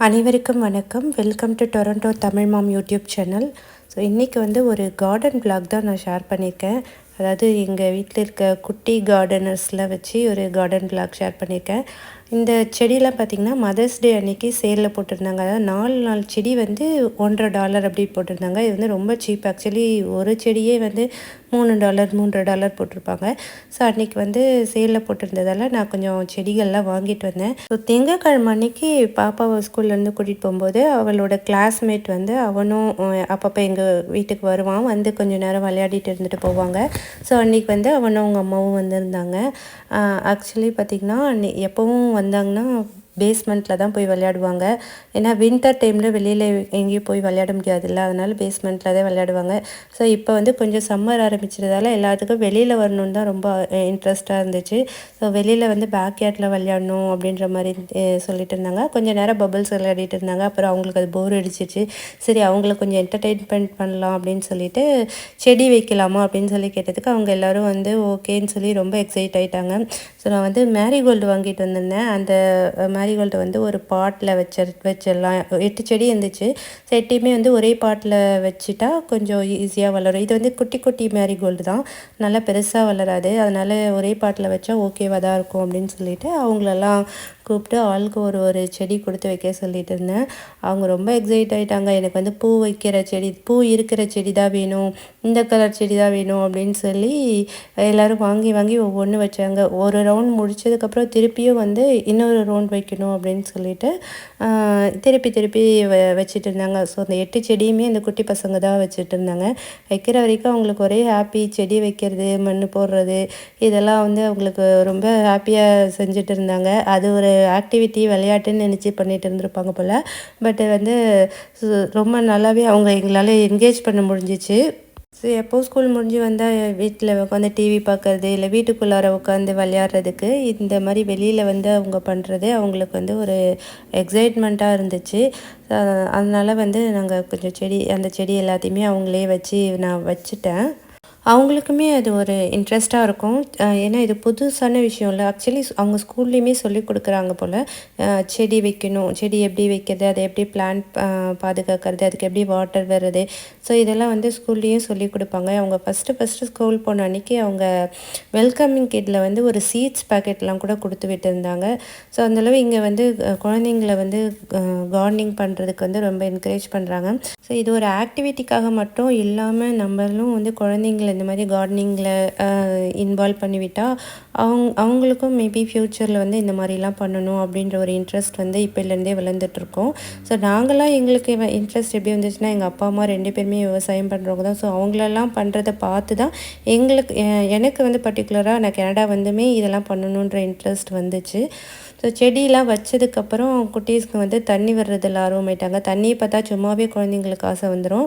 அனைவருக்கும் வணக்கம். Welcome to Toronto Tamil mom YouTube channel so இன்றைக்கி வந்து ஒரு கார்டன் பிளாக் தான் நான் ஷேர் பண்ணியிருக்கேன் அதாவது எங்கள் வீட்டில் இருக்க குட்டி கார்டனர்ஸ்லாம் வச்சு ஒரு கார்டன் பிளாக் ஷேர் பண்ணியிருக்கேன் இந்த செடியெலாம் பார்த்திங்கன்னா மதர்ஸ் டே அன்றைக்கி சேலில் போட்டிருந்தாங்க. அதாவது நாலு நாலு செடி வந்து ஒன்றரை டாலர் அப்படி போட்டிருந்தாங்க. இது வந்து ரொம்ப சீப் ஆக்சுவலி ஒரு செடியே வந்து மூணு டாலர் மூன்றரை டாலர் போட்டிருப்பாங்க. ஸோ அன்றைக்கி வந்து சேலில் போட்டிருந்ததால் நான் கொஞ்சம் செடிகள்லாம் வாங்கிட்டு வந்தேன். ஸோ திங்கக்கிழமை அன்னைக்கு பாப்பாவை ஸ்கூல்லேருந்து கூட்டிகிட்டு போகும்போது அவளோட கிளாஸ்மேட் வந்து அவனும் அப்பப்போ எங்கள் வீட்டுக்கு வருவான். வந்து கொஞ்ச நேரம் விளையாடிட்டு இருந்துட்டு போவாங்க. ஸோ அன்றைக்கி வந்து அவனும் அவங்க அம்மாவும் வந்திருந்தாங்க. ஆக்சுவலி பார்த்திங்கன்னா எப்போவும் வந்தாங்கன்னா பேஸ்மெண்ட்டில் தான் போய் விளையாடுவாங்க. ஏன்னா வின்டர் டைமில் வெளியில் எங்கேயும் போய் விளையாட முடியாதுல்ல. அதனால் பேஸ்மெண்ட்டில் தான் விளையாடுவாங்க. ஸோ இப்போ வந்து கொஞ்சம் சம்மர் ஆரம்பிச்சதால் எல்லாத்துக்கும் வெளியில் வரணுன்னு தான் ரொம்ப இன்ட்ரெஸ்ட்டாக இருந்துச்சு. ஸோ வெளியில் வந்து பேக் யார்டில் விளையாடணும் அப்படின்ற மாதிரி சொல்லிட்டு இருந்தாங்க. கொஞ்சம் நேரம் பபிள்ஸ் விளையாடிட்டு இருந்தாங்க. அப்புறம் அவங்களுக்கு அது போர் அடிச்சிச்சு சரி அவங்கள கொஞ்சம் என்டர்டெயின்மெண்ட் பண்ணலாம் அப்படின்னு சொல்லிட்டு செடி வைக்கலாமா அப்படின்னு சொல்லி கேட்டதுக்கு அவங்க எல்லாரும் வந்து ஓகேன்னு சொல்லி ரொம்ப எக்ஸைட் ஆகிட்டாங்க ஸோ நான் வந்து மேரிகோல்டு வாங்கிட்டு வந்திருந்தேன். அந்த மேரிகோல்டு வந்து ஒரு பாட்டில் வச்ச வச்சிடலாம் எட்டு செடி இருந்துச்சு. ஸோ எட்டையுமே வந்து ஒரே பாட்டில் வச்சுட்டா கொஞ்சம் ஈஸியாக வளரும். இது வந்து குட்டி குட்டி மேரிகோல்டு தான். நல்லா பெருசாக வளராது. அதனால் ஒரே பாட்டில் வச்சா ஓகேவாக தான் இருக்கும் அப்படின்னு சொல்லிட்டு அவங்களெல்லாம் கூப்பிட்டு ஆளுக்கு ஒரு ஒரு செடி கொடுத்து வைக்க சொல்லிட்டு இருந்தேன் அவங்க ரொம்ப எக்ஸைட் ஆகிட்டாங்க எனக்கு வந்து பூ வைக்கிற செடி பூ இருக்கிற செடி தான் வேணும் இந்த கலர் செடி தான் வேணும் அப்படின்னு சொல்லி எல்லோரும் வாங்கி வாங்கி ஒவ்வொன்று வச்சாங்க. ஒரு ரவுண்ட் முடிச்சதுக்கப்புறம் திருப்பியும் வந்து இன்னொரு ரவுண்ட் வைக்கணும் அப்படின்னு சொல்லிட்டு திருப்பி திருப்பி வ வச்சுட்டு இருந்தாங்க ஸோ அந்த எட்டு செடியுமே அந்த குட்டி பசங்க தான் வச்சுட்டு இருந்தாங்க வைக்கிற வரைக்கும் அவங்களுக்கு ஒரே ஹாப்பி செடி வைக்கிறது மண் போடுறது இதெல்லாம் வந்து அவங்களுக்கு ரொம்ப ஹாப்பியாக செஞ்சுட்டு இருந்தாங்க அது ஒரு ஆக்டிவிட்டி விளையாட்டுன்னு நினச்சி பண்ணிகிட்டு இருந்திருப்பாங்க போல். பட் வந்து ரொம்ப நல்லாவே அவங்க எங்களால் என்கேஜ் பண்ண முடிஞ்சிச்சு. ஸோ எப்போ ஸ்கூல் முடிஞ்சு வந்தால் வீட்டில் உட்காந்து டிவி பார்க்குறது இல்லை வீட்டுக்குள்ளார உட்காந்து விளையாடுறதுக்கு இந்த மாதிரி வெளியில் வந்து அவங்க பண்ணுறது அவங்களுக்கு வந்து ஒரு எக்ஸைட்மெண்ட்டாக இருந்துச்சு. அதனால் வந்து நாங்கள் கொஞ்சம் செடி அந்த செடி எல்லாத்தையுமே அவங்களே வச்சு நான் வச்சுட்டேன். அவங்களுக்குமே அது ஒரு இன்ட்ரெஸ்ட்டாக இருக்கும். ஏன்னா இது புதுசான விஷயம் இல்லை. ஆக்சுவலி அவங்க ஸ்கூல்லேயுமே சொல்லி கொடுக்குறாங்க போல். செடி வைக்கணும். செடி எப்படி வைக்கிறது? அதை எப்படி பிளான் பாதுகாக்கிறது? அதுக்கு எப்படி வாட்டர் வர்றது? ஸோ இதெல்லாம் வந்து ஸ்கூல்லேயும் சொல்லி கொடுப்பாங்க. அவங்க ஃபஸ்ட்டு ஃபஸ்ட்டு ஸ்கூல் போன அன்னைக்கு அவங்க வெல்கமிங் கிட்டில் வந்து ஒரு சீட்ஸ் பேக்கெட்லாம் கூட கொடுத்து விட்டுருந்தாங்க. ஸோ அந்தளவு இங்கே வந்து குழந்தைங்கள வந்து கார்டனிங் பண்ணுறதுக்கு வந்து ரொம்ப என்கரேஜ் பண்ணுறாங்க ஸோ இது ஒரு ஆக்டிவிட்டிக்காக மட்டும் இல்லாமல் நம்மளும் வந்து குழந்தைங்கள இந்த மாதிரி கார்டனிங்கில் இன்வால்வ் பண்ணிவிட்டால் அவங்க அவங்களுக்கும் மேபி ஃப்யூச்சரில் வந்து இந்த மாதிரிலாம் பண்ணணும் அப்படின்ற ஒரு இன்ட்ரெஸ்ட் வந்து இப்போலேருந்தே வளர்ந்துட்டுருக்கோம். ஸோ நாங்களாம் எங்களுக்கு இன்ட்ரெஸ்ட் எப்படி வந்துச்சுன்னா எங்கள் அப்பா அம்மா ரெண்டு பேருமே விவசாயம் பண்ணுறவங்க தான். ஸோ அவங்களெல்லாம் பண்ணுறதை பார்த்து தான் எங்களுக்கு எனக்கு வந்து பர்டிகுலராக நான் கனடா வந்துமே இதெல்லாம் பண்ணணுன்ற இன்ட்ரெஸ்ட் வந்துச்சு. ஸோ செடியெலாம் வச்சதுக்கப்புறம் குட்டீஸ்க்கு வந்து தண்ணி விடுறதில் ஆர்வமாயிட்டாங்க தண்ணியை பார்த்தா சும்மாவே குழந்தைங்களுக்கு ஆசை வந்துடும்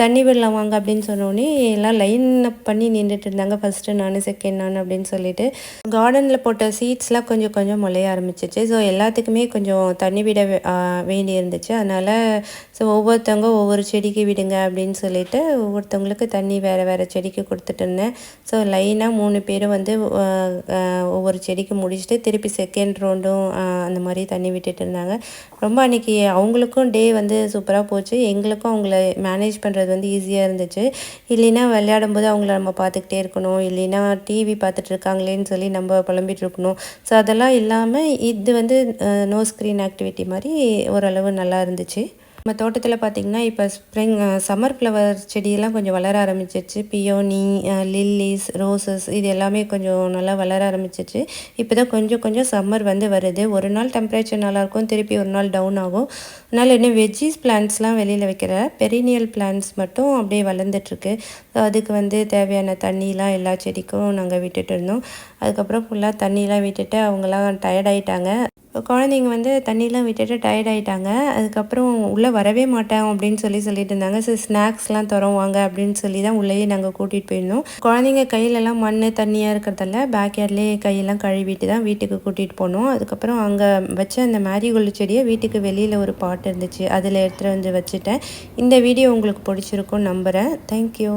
தண்ணி விடலாம் வாங்க அப்படின்னு சொன்னோடனே எல்லாம் லைன் அப் பண்ணி நின்றுட்டு இருந்தாங்க. ஃபஸ்ட்டு நான் செகண்ட் நான் அப்படின்னு சொல்லிட்டு கார்டனில் போட்ட சீட்ஸ்லாம் கொஞ்சம் கொஞ்சம் முளைய ஆரம்பிச்சிச்சு. ஸோ எல்லாத்துக்குமே கொஞ்சம் தண்ணி விட வே- வேண்டி இருந்துச்சு அதனால் ஸோ ஒவ்வொருத்தவங்க ஒவ்வொரு செடிக்கு விடுங்க அப்படின்னு சொல்லிட்டு ஒவ்வொருத்தவங்களுக்கு தண்ணி வேறு வேறு செடிக்கு கொடுத்துட்டு இருந்தேன். ஸோ லைனாக மூணு பேரும் வந்து ஒவ்வொரு செடிக்கு முடிச்சுட்டு திருப்பி செகண்ட் ரவுண்டும் அந்த மாதிரி தண்ணி விட்டுட்டு இருந்தாங்க. ரொம்ப அன்றைக்கி அவங்களுக்கும் டே வந்து சூப்பராக போச்சு. எங்களுக்கும் அவங்கள மேனேஜ் பண்ணுறது வந்து ஈஸியாக இருந்துச்சு. இல்லைன்னா விளையாடும் போது அவங்கள நம்ம பார்த்துக்கிட்டே இருக்கணும். இல்லைன்னா டிவி பார்த்துட்டு இருக்காங்களேன்னு சொல்லி நம்ம புலம்பிட்டு இருக்கணும். ஸோ அதெல்லாம் இல்லாமல் இது வந்து நோ ஸ்க்ரீன் ஆக்டிவிட்டி மாதிரி ஓரளவு நல்லா இருந்துச்சு. நம்ம தோட்டத்தில் பார்த்திங்கன்னா இப்போ ஸ்ப்ரிங் சம்மர் ஃப்ளவர் செடியெல்லாம் கொஞ்சம் வளர ஆரம்பிச்சிச்சு பியோனி லில்லிஸ் ரோசஸ் இது எல்லாமே கொஞ்சம் நல்லா வளர ஆரம்பிச்சிச்சு இப்போ தான் கொஞ்சம் கொஞ்சம் சம்மர் வந்து வருது. ஒரு நாள் டெம்பரேச்சர் நல்லாயிருக்கும் திருப்பி ஒரு நாள் டவுன் ஆகும். அதனால் இன்னும் வெஜ்ஜீஸ் பிளான்ட்ஸ்லாம் வெளியில் வைக்கிற பெரினியல் பிளான்ட்ஸ் மட்டும் அப்படியே வளர்ந்துட்டுருக்கு. ஸோ அதுக்கு வந்து தேவையான தண்ணிலாம் எல்லா செடிக்கும் நாங்கள் விட்டுட்டு இருந்தோம். அதுக்கப்புறம் ஃபுல்லாக தண்ணிலாம் விட்டுட்டு அவங்களாம் டயர்டாயிட்டாங்க குழந்தைங்க வந்து தண்ணியெலாம் விட்டுட்டு டயர்ட் ஆகிட்டாங்க அதுக்கப்புறம் உள்ளே வரவே மாட்டேன் அப்படின்னு சொல்லி சொல்லிட்டு இருந்தாங்க. சரி ஸ்நாக்ஸ்லாம் தரோம் வாங்க அப்படின்னு சொல்லி தான் உள்ளேயே நாங்கள் கூட்டிகிட்டு போயிருந்தோம். குழந்தைங்க கையிலலாம் மண் தண்ணியாக இருக்கிறதால பேக்யார்ட்லேயே கையெல்லாம் கழுவிட்டு தான் வீட்டுக்கு கூட்டிகிட்டு போனோம். அதுக்கப்புறம் அங்கே வச்ச அந்த மேரிகோல்டு செடியை வீட்டுக்கு வெளியில் ஒரு பாட் இருந்துச்சு. அதில் எடுத்துகிட்டு வந்து வச்சுட்டேன். இந்த வீடியோ உங்களுக்கு பிடிச்சிருக்கும் நம்புகிறேன் தேங்க்யூ